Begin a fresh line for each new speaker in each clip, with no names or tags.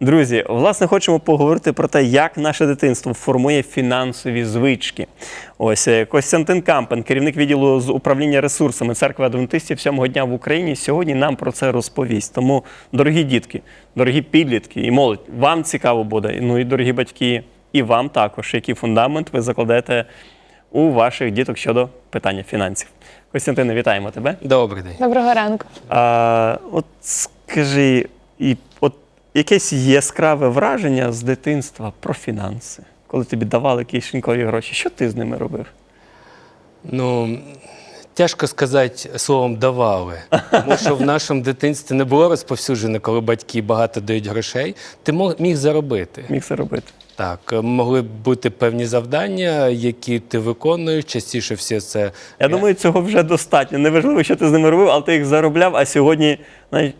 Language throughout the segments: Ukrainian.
Друзі, власне, хочемо поговорити про те, як наше дитинство формує фінансові звички. Ось е, Костянтин Кампен, керівник відділу з управління ресурсами церкви адвентистів сьомого дня в Україні, сьогодні нам про це розповість. Тому, дорогі дітки, дорогі підлітки і молодь, вам цікаво буде. Ну і дорогі батьки, і вам також, який фундамент ви закладете у ваших діток щодо питання фінансів. Костянтине, вітаємо тебе.
Добрий день.
Доброго ранку.
А, от скажи, і якесь яскраве враження з дитинства про фінанси, коли тобі давали кишенькові гроші, що ти з ними робив?
Ну, тяжко сказати словом давали. Тому що в нашому дитинстві не було розповсюджено, коли батьки багато дають грошей. Ти мог- міг заробити.
Міг це робити?
Так, е, могли б бути певні завдання, які ти виконуєш. Частіше все це.
Я думаю, цього вже достатньо. Неважливо, що ти з ними робив, але ти їх заробляв, а сьогодні навіть,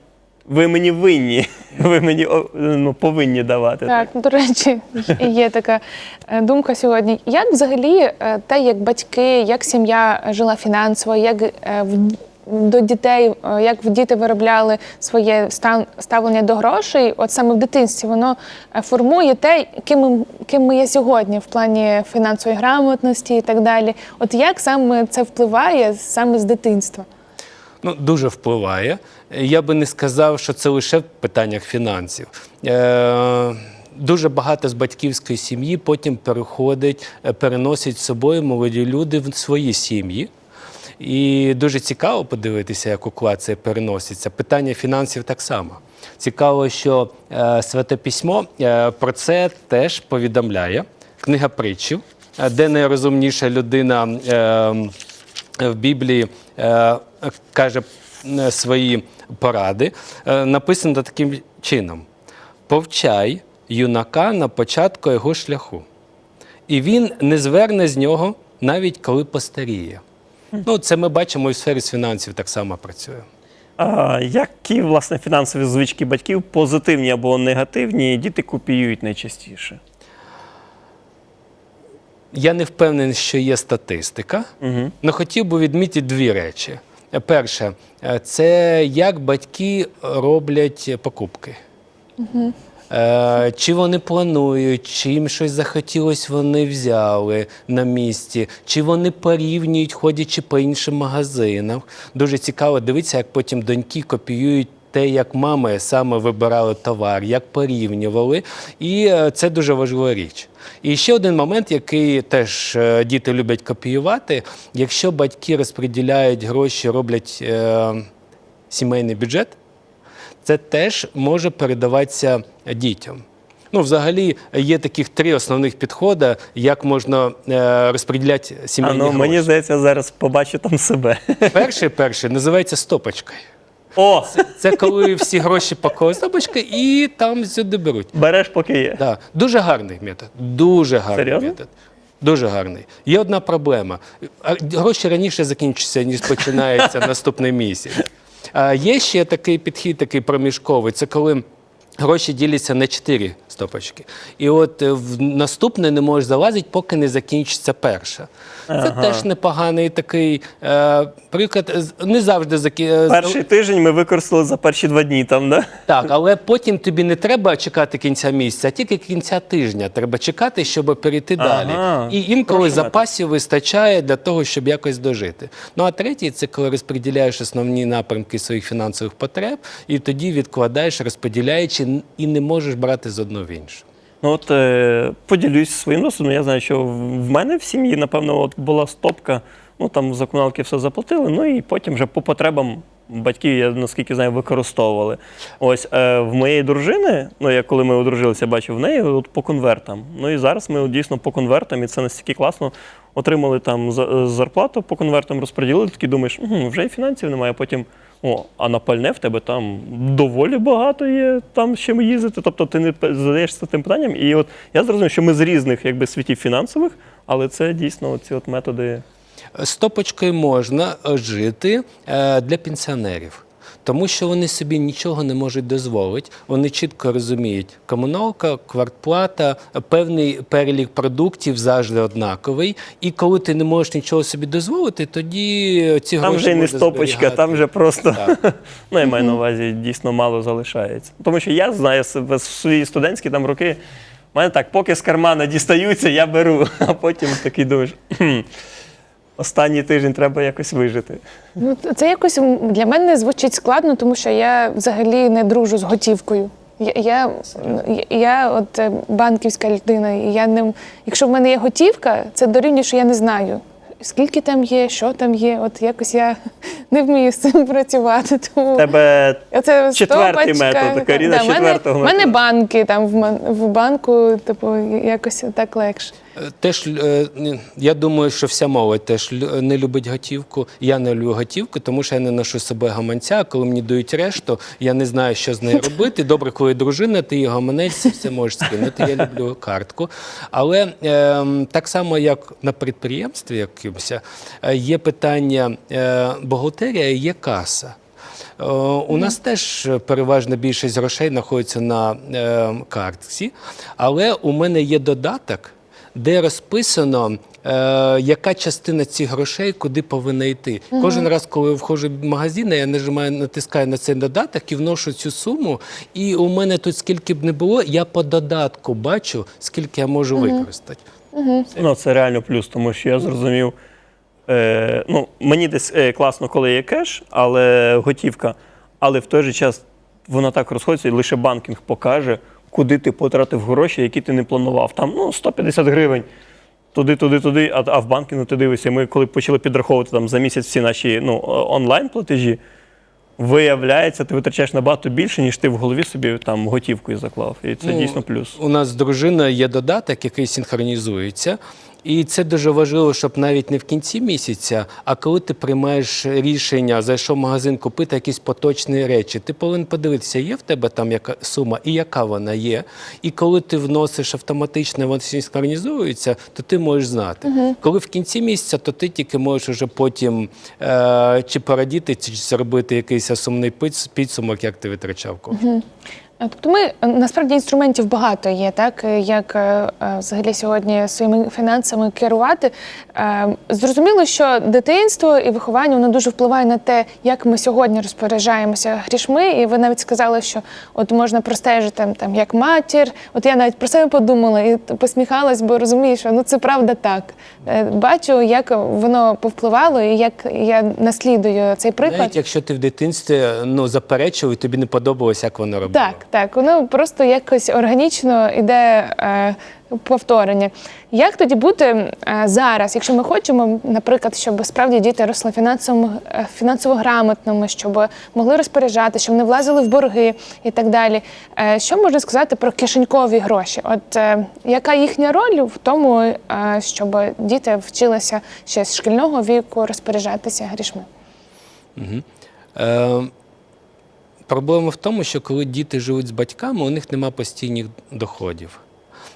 ви мені винні. Ви мені ну, повинні давати.
Так, до речі, є така е, думка сьогодні. Як взагалі е, те, як батьки, як сім'я жила фінансово, як е, до дітей, як в діти виробляли своє стан- ставлення до грошей, от саме в дитинстві, воно формує те, ким ким ми є сьогодні в плані фінансової грамотності і так далі. От як саме це впливає саме з дитинства?
Ну, дуже впливає. Я би не сказав, що це лише в питаннях фінансів. Е, дуже багато з батьківської сім'ї потім переходить, е, переносять з собою молоді люди в свої сім'ї. І дуже цікаво подивитися, як уклад це переноситься. Питання фінансів так само. Цікаво, що е, Святе Письмо е, про це теж повідомляє. Книга притчів, е, де найрозумніша людина е, в Біблії е, каже е, свої поради, е, написано таким чином: повчай юнака на початку його шляху, і він не зверне з нього навіть коли постаріє. Ну, це ми бачимо і в сфері з фінансів так само працює.
А, які власне фінансові звички батьків, позитивні або негативні, діти копіюють найчастіше?
Я не впевнений, що є статистика,
Угу.
але хотів би відмітити дві речі. Перше, е, це як батьки роблять покупки. Угу. Чи вони планують, чи їм щось захотілось, вони взяли на місці, чи вони порівнюють, ходячи по іншим магазинам. Дуже цікаво дивитися, як потім доньки копіюють те, як мами саме вибирали товар, як порівнювали. І е, це дуже важлива річ. І ще один момент, який теж е, діти люблять копіювати, якщо батьки розподіляють гроші, роблять е, сімейний бюджет це теж може передаватися дітям. Ну, взагалі, є таких три основних підходи, як можна е, розподіляти
А ну,
гроші.
мені здається, зараз побачу там себе.
Перший перший називається стопочкою.
О!
Це коли всі гроші пакують собачки і там сюди беруть.
Береш, поки є.
Да. Дуже гарний метод. Дуже гарний
Серйозно?
метод. Дуже гарний. Є одна проблема. А Гроші раніше закінчаться, ніж починається наступний місяць. А є ще такий підхід, такий проміжковий. Це коли гроші діляться на чотири стопочки. І от е, в наступне не можеш залазити, поки не закінчиться перша. Це
Ага.
теж непоганий такий е, приклад. Не завжди закі... е,
Перший тиждень ми використали за перші два дні там, да?
так, але потім тобі не треба чекати кінця місяця, а тільки кінця тижня. Треба чекати, щоб перейти
Ага,
далі. І інколи
хороший
запасів вистачає для того, щоб якось дожити. Ну а третій це коли розподіляєш основні напрямки своїх фінансових потреб, і тоді відкладаєш, розподіляючи, і не можеш брати з одного в інше.
Ну от е, поділюсь своїм досвідом. Я знаю, що в мене в сім'ї, напевно, от була стопка. Ну там за комуналки все заплатили, ну і потім вже по потребам батьки, я наскільки знаю, використовували. Ось е, в моєї дружини, ну я коли ми одружилися, бачив в неї от по конвертам. Ну і зараз ми от, дійсно по конвертам, і це настільки класно. Отримали там зарплату по конвертам, розподілили, такий думаєш, угу, вже і фінансів немає. Потім о, а на пальне в тебе там доволі багато є там з чим їздити. Тобто ти не задаєшся тим питанням. І от я зрозумів, що ми з різних якби світів фінансових, але це дійсно ці от методи.
Стопочкою можна е, жити е, для пенсіонерів. Тому що вони собі нічого не можуть дозволити. Вони чітко розуміють, комуналка, квартплата, певний перелік продуктів завжди однаковий. І коли ти не можеш нічого собі дозволити, тоді ці
Там
гроші
вже не стопочка,
зберігати.
там вже просто
Так.
ну, я маю на увазі дійсно мало залишається. Тому що я знаю себе в свої студентські там роки. У мене так, поки з кармана дістаються, я беру, а потім такий думаєш. «Хм, Останній тиждень треба якось вижити.
Ну, це якось для мене звучить складно, тому що я взагалі не дружу з готівкою. Я, я, я от е, банківська людина, і я не якщо в мене є готівка, це дорівнює, що я не знаю. Скільки там є, що там є, от якось я не вмію з цим працювати. Тому
Тебе
Оце
Четвертий метод, Каріна,
да, в мене-
четвертого
мене банки там в, в банку, типу, якось так легше.
Е, Теж е, я думаю, що вся молодь теж не любить готівку. Я не люблю готівку, тому що я не ношу собою гаманця. Коли мені дають решту, я не знаю, що з нею робити. Добре, коли дружина, ти її гаманець, все можеш скинути. Я люблю картку. Але е, так само, як на підприємстві, якимось, е, є питання е, бухгалтерія, є каса. У нас теж переважна більшість грошей знаходиться на е, картці, але у мене є додаток, де розписано, е, яка частина цих грошей куди повинна йти. Кожен раз, коли я входжу в магазин, я нажимаю, натискаю на цей додаток і вношу цю суму. І у мене тут скільки б не було, я по додатку бачу, скільки я можу використати.
Ну, це реально плюс, тому що я зрозумів. Е, ну, мені десь е, класно, коли є кеш, але готівка. Але в той же час вона так розходиться, і лише банкінг покаже, куди ти потратив гроші, які ти не планував. Там ну, 150 гривень. Туди, туди, туди, а, а в банкінгу ти дивишся. Ми коли почали підраховувати там за місяць всі наші ну, онлайн платежі, виявляється, ти витрачаєш набагато більше, ніж ти в голові собі там готівкою заклав. І це
Ну,
дійсно плюс.
У нас дружина є додаток, який синхронізується. І це дуже важливо, щоб навіть не в кінці місяця, а коли ти приймаєш рішення, зайшов в магазин купити якісь поточні речі, ти повинен подивитися, є в тебе там яка сума і яка вона є. І коли ти вносиш автоматично, воно синхронізується, то ти можеш знати. Коли в кінці місяця, то ти тільки можеш уже потім е- чи порадіти, чи зробити якийсь сумний підс- підсумок, як ти витрачав кошти.
А, Тобто ми е, насправді інструментів багато є, так е, як е, е, взагалі сьогодні своїми фінансами керувати. Е, Зрозуміло, що дитинство і виховання воно дуже впливає на те, як ми сьогодні розпоряджаємося грішми. І ви навіть сказали, що от можна простежити там як матір. От я навіть про себе подумала і посміхалась, бо розумію, що ну це правда так. Е, Бачу, як воно повпливало, і як я наслідую цей приклад.
Навіть якщо ти в дитинстві ну, заперечив і тобі не подобалось, як воно робило.
Так, так, воно просто якось органічно йде е, повторення. Як тоді бути е, зараз, якщо ми хочемо, наприклад, щоб справді діти росли фінансово, е, фінансово грамотними, щоб могли розпоряджати, щоб не влазили в борги і так далі. Е, що можна сказати про кишенькові гроші? От е, яка їхня роль в тому, е, щоб діти вчилися ще з шкільного віку розпоряджатися грішми?
Е, проблема в тому, що коли діти живуть з батьками, у них нема постійних доходів.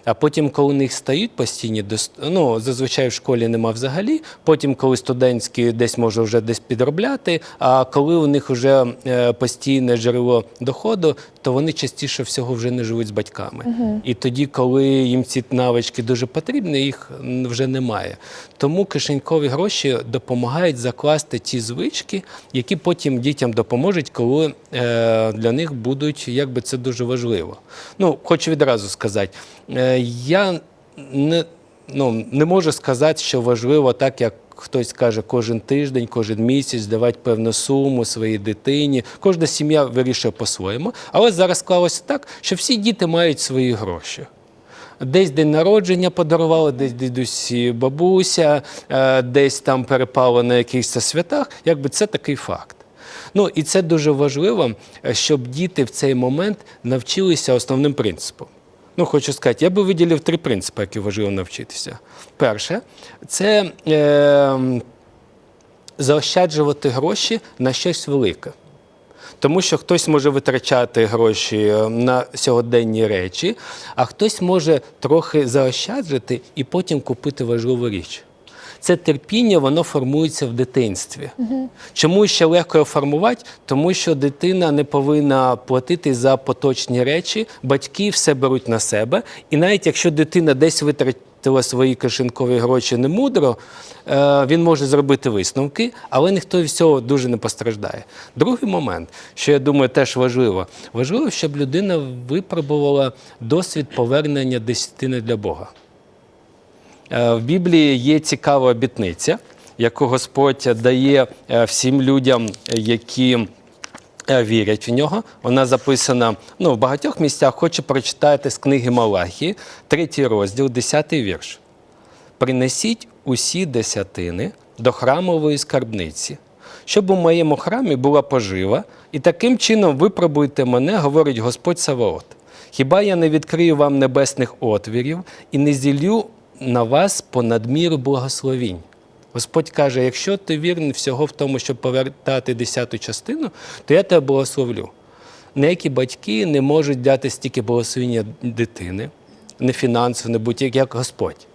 А потім, коли у них стають постійні, ну, зазвичай в школі нема взагалі. Потім, коли студентські десь може вже десь підробляти, а коли у них вже е, постійне джерело доходу, то вони частіше всього вже не живуть з батьками. І тоді, коли їм ці навички дуже потрібні, їх вже немає. Тому кишенькові гроші допомагають закласти ті звички, які потім дітям допоможуть, коли е, для них будуть, якби це дуже важливо. Ну, хочу відразу сказати, е, я не, ну, не можу сказати, що важливо так, як хтось каже, кожен тиждень, кожен місяць давати певну суму своїй дитині. Кожна сім'я вирішує по-своєму. Але зараз склалося так, що всі діти мають свої гроші. Десь день народження подарували, десь дідусі бабуся, е, десь там перепало на якихось святах. Якби це такий факт. Ну і це дуже важливо, щоб діти в цей момент навчилися основним принципам. Ну, хочу сказати, я би виділив три принципи, які важливо навчитися. Перше, це е, заощаджувати гроші на щось велике. Тому що хтось може витрачати гроші е, на сьогоденні речі, а хтось може трохи заощаджити і потім купити важливу річ. Це терпіння, воно формується в дитинстві. Чому ще легко його формувати? Тому що дитина не повинна платити за поточні речі, батьки все беруть на себе. І навіть якщо дитина десь витратила свої кишенькові гроші немудро, е, він може зробити висновки, але ніхто від цього дуже не постраждає. Другий момент, що я думаю, теж важливо, важливо, щоб людина випробувала досвід повернення десятини для Бога. Е, В Біблії є цікава обітниця, яку Господь дає е, всім людям, які е, вірять в нього. Вона записана ну, в багатьох місцях. Хочу прочитати з книги Малахії, третій розділ, десятий вірш. Принесіть усі десятини до храмової скарбниці, щоб у моєму храмі була пожива, і таким чином випробуйте мене, говорить Господь Саваот. Хіба я не відкрию вам небесних отвірів і не зіллю на вас понад міру благословінь? Господь каже: якщо ти вірний всього в тому, щоб повертати десяту частину, то я тебе благословлю. Неякі батьки не можуть дати стільки благословення дитини, не фінансово, не будь-як як Господь.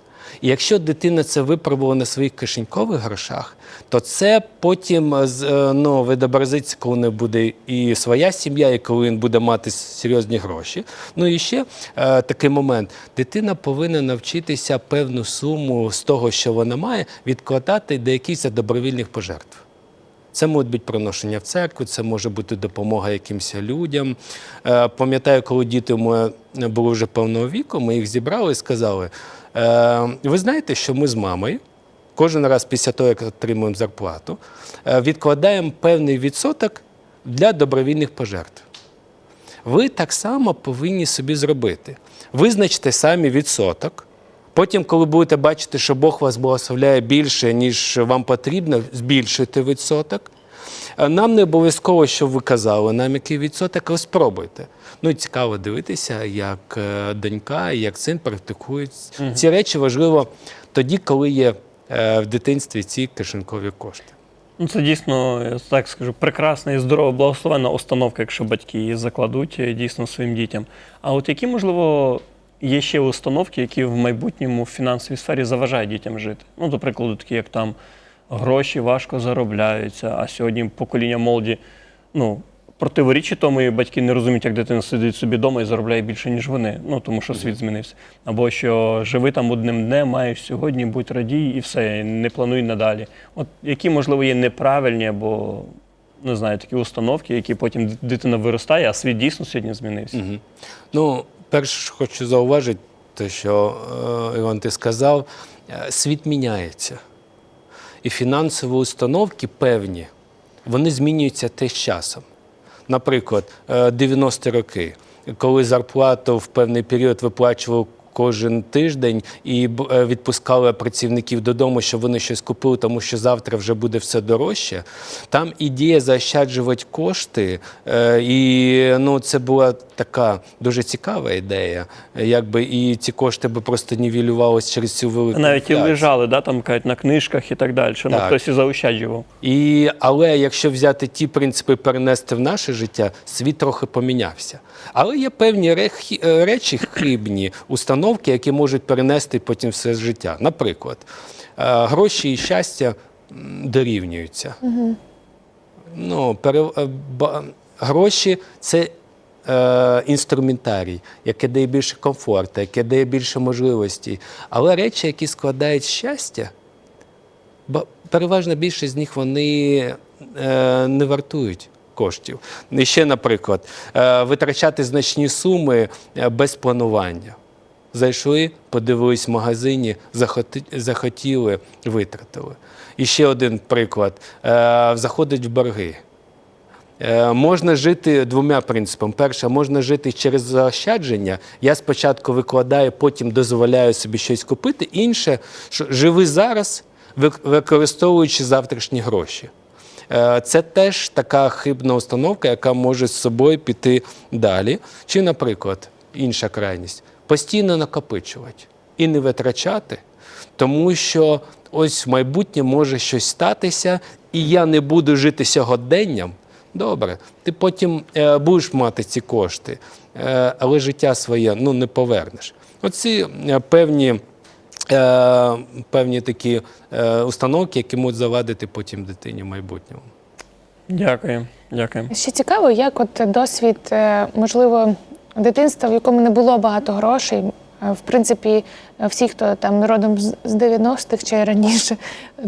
І якщо дитина це випробувала на своїх кишенькових грошах, то це потім е, е, ну, відобразиться, коли не буде і своя сім'я, і коли він буде мати серйозні гроші. Ну і ще е, такий момент: дитина повинна навчитися певну суму з того, що вона має, відкладати до якихось добровільних пожертв. Це можуть бути приношення в церкву, це може бути допомога якимось людям. Е, Пам'ятаю, коли діти були вже певного віку, ми їх зібрали і сказали: ви знаєте, що ми з мамою кожен раз після того, як отримуємо зарплату, е, відкладаємо певний відсоток для добровільних пожертв. Ви так само повинні собі зробити. Визначте самі відсоток. Потім, коли будете бачити, що Бог вас благословляє більше, ніж вам потрібно, збільшуйте відсоток. Е, Нам не обов'язково, щоб ви казали, нам який відсоток, але спробуйте. Ну і цікаво дивитися, як е, донька, як син практикують. Ці речі важливо тоді, коли є е, в дитинстві ці кишенькові кошти.
Ну, це дійсно, я так скажу, прекрасна і здорова, благословенна установка, якщо батьки її закладуть е, дійсно своїм дітям. А от які, можливо, є ще установки, які в майбутньому в фінансовій сфері заважають дітям жити? Ну, до прикладу, такі, як там гроші важко заробляються, а сьогодні покоління молоді, ну, противорічі тому, і батьки не розуміють, як дитина сидить собі вдома і заробляє більше, ніж вони. Ну, тому що світ змінився. Або що живи там одним днем, маєш сьогодні, будь радій і все, і не плануй надалі. От які, можливо, є неправильні або не знаю, такі установки, які потім дитина виростає, а світ дійсно сьогодні змінився.
Мгм. Ну, перше, хочу зауважити, те, що е, Іван ти сказав, е, світ міняється. І фінансові установки певні, вони змінюються теж часом. Наприклад, е, 90-ті роки, коли зарплату в певний період виплачував. кожен тиждень і е, відпускали працівників додому, щоб вони щось купили, тому що завтра вже буде все дорожче. Там ідея заощаджувати кошти, е, і ну, це була така дуже цікава ідея. Якби і ці кошти би просто нівелювалися через цю велику
Навіть і лежали, да, там кажуть, на книжках і так далі. Ну, хтось і заощаджував.
І, але якщо взяти ті принципи перенести в наше життя, світ трохи помінявся. Але є певні рехі- е, речі хибні, установки, які можуть перенести потім все життя. Наприклад, е, гроші і щастя дорівнюються. Ну, пере, е, гроші це е, інструментарій, який дає більше комфорту, який дає більше можливостей. Але речі, які складають щастя, Бо переважна більшість з них вони е, не вартують коштів. І ще, наприклад, е, витрачати значні суми без планування. Зайшли, подивились в магазині, захотіли, витратили. І ще один приклад: заходить в борги. Е, Можна жити двома принципами. Перше, можна жити через заощадження. Я спочатку викладаю, потім дозволяю собі щось купити. Інше, що живи зараз, використовуючи завтрашні гроші. Е, Це теж така хибна установка, яка може з собою піти далі. Чи, наприклад, інша крайність постійно накопичувати і не витрачати, тому що ось в майбутнє може щось статися, і я не буду жити сьогоденням. Добре, ти потім е, будеш мати ці кошти, е, але життя своє ну, не повернеш. Оці е, певні е, певні такі е, установки, які можуть завадити потім дитині в майбутньому.
Дякую, дякую.
Ще цікаво, як от досвід, е, можливо, дитинства, в якому не було багато грошей. В принципі, всі, хто там родом з з 90-х чи раніше,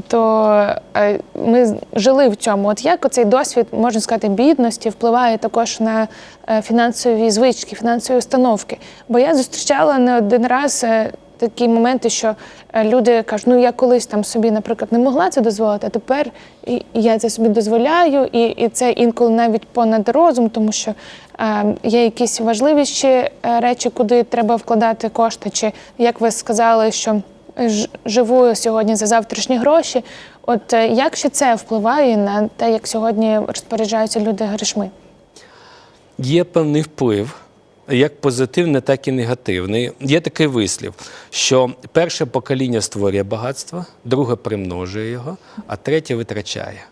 то е, ми жили в цьому. От як оцей досвід, можна сказати, бідності впливає також на е, фінансові звички, фінансові установки? Бо я зустрічала не один раз е, такі моменти, що е, люди кажуть, ну я колись там собі, наприклад, не могла це дозволити, а тепер я це собі дозволяю, і, і це інколи навіть понад розум, тому що е, є якісь важливіші е, речі, куди треба вкладати кошти. Чи як ви сказали, що живу сьогодні за завтрашні гроші. От е, як ще це впливає на те, як сьогодні розпоряджаються люди грішми?
Є певний вплив, як позитивний, так і негативний. Є такий вислів, що перше покоління створює багатство, друге примножує його, а третє витрачає.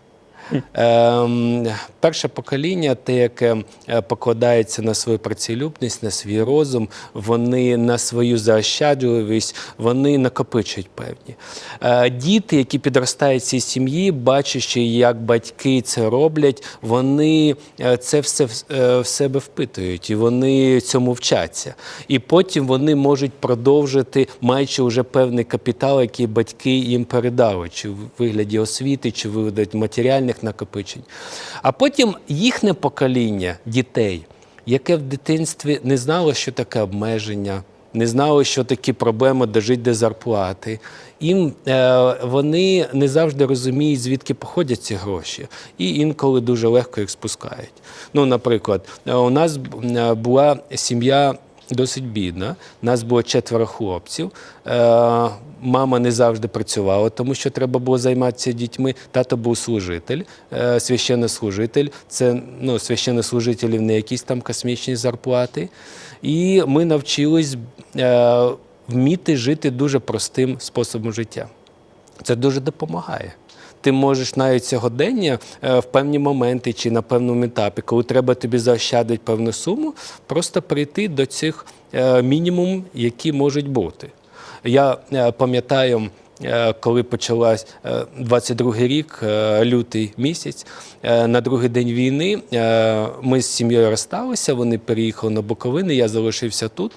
Ем, перше покоління, те, яке е, покладається на свою працелюбність, на свій розум, вони на свою заощадливість, вони накопичують певні. Е, діти, які підростають в цій сім'ї, бачачи, як батьки це роблять, вони е, це все в- себе впитують і вони цьому вчаться. І потім вони можуть продовжити, маючи вже певний капітал, який батьки їм передали, чи в вигляді освіти, чи в матеріальних накопичень. А потім їхнє покоління дітей, яке в дитинстві не знало, що таке обмеження. Не знали, що такі проблеми дожить до зарплати. Їм е, вони не завжди розуміють, звідки походять ці гроші, і інколи дуже легко їх спускають. Ну, наприклад, е, у нас е, була сім'я досить бідна. Нас було четверо хлопців. Е, мама не завжди працювала, тому що треба було займатися дітьми. Тато був служитель, е, священнослужитель. Це ну, священнослужителів не якісь там космічні зарплати. І ми навчились е, вміти жити дуже простим способом життя. Це дуже допомагає. Ти можеш навіть сьогодення е, в певні моменти чи на певному етапі, коли треба тобі заощадити певну суму, просто прийти до цих е, мінімум, які можуть бути. Я е, пам'ятаю, коли почалась е, 22-й рік, лютий місяць, на другий день війни ми з сім'єю розсталися, вони переїхали на Буковини, я залишився тут.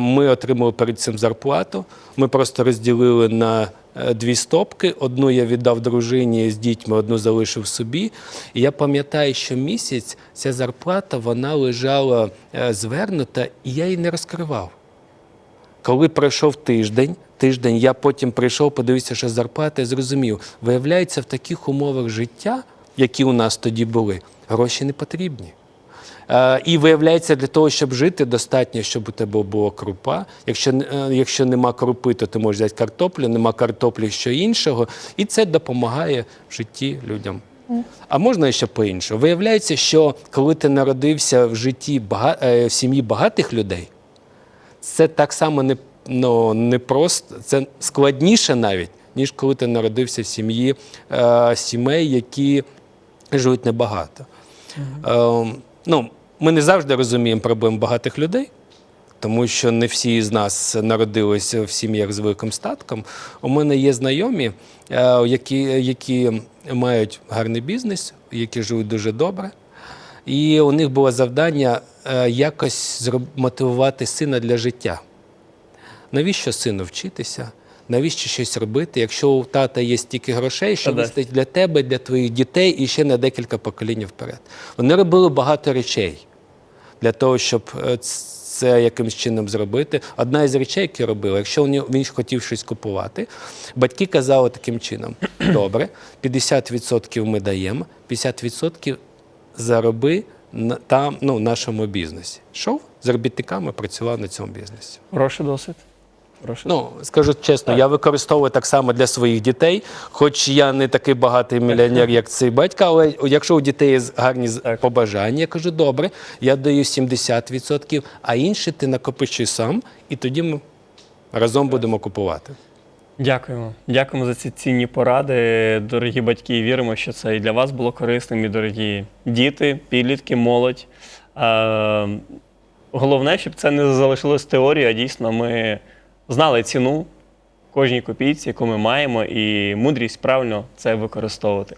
Ми отримали перед цим зарплату. Ми просто розділили на дві стопки. Одну я віддав дружині з дітьми, одну залишив собі. І я пам'ятаю, що місяць ця зарплата вона лежала е, звернута, і я її не розкривав. Коли пройшов тиждень, тиждень, я потім прийшов, подивився, що зарплата, і зрозумів, виявляється, в таких умовах життя, які у нас тоді були, гроші не потрібні. Е, І виявляється, для того, щоб жити, достатньо, щоб у тебе була крупа. Якщо, е, якщо нема крупи, то ти можеш взяти картоплю, нема картоплі, що іншого. І це допомагає в житті людям. А можна ще по-іншому. Виявляється, що коли ти народився в житті бага... е, в сім'ї багатих людей, це так само не, ну, не просто, це складніше навіть, ніж коли ти народився в сім'ї е, сімей, які живуть небагато. Е, ну, ми не завжди розуміємо проблем багатих людей. Тому що не всі з нас народилися в сім'ях з великим статком. У мене є знайомі, е, які, які мають гарний бізнес, які живуть дуже добре. І у них було завдання е, якось мотивувати сина для життя. Навіщо сину вчитися? Навіщо щось робити, якщо у тата є стільки грошей, що вистачить для тебе, для твоїх дітей і ще на декілька поколінь вперед. Вони робили багато речей для того, щоб е, це якимось чином зробити. Одна із речей, які робила, якщо він, хотів щось купувати, батьки казали таким чином: добре, 50% ми даємо, 50% зароби там, ну, нашому бізнесі. Шов з робітниками, працював на цьому бізнесі.
Хороший досвід.
Ну, скажу чесно, я використовую так само для своїх дітей, хоч я не такий багатий мільйонер, як цей батько, але якщо у дітей є гарні
Так.
побажання, я кажу, добре, я даю 70%, а інші ти накопичуй сам, і тоді ми разом будемо купувати.
Дякуємо. Дякуємо за ці цінні поради, дорогі батьки. Віримо, що це і для вас було корисним, і дорогі діти, підлітки, молодь. Е, головне, щоб це не залишилось теорією, а дійсно ми знали ціну кожній копійці, яку ми маємо, і мудрість правильно це використовувати.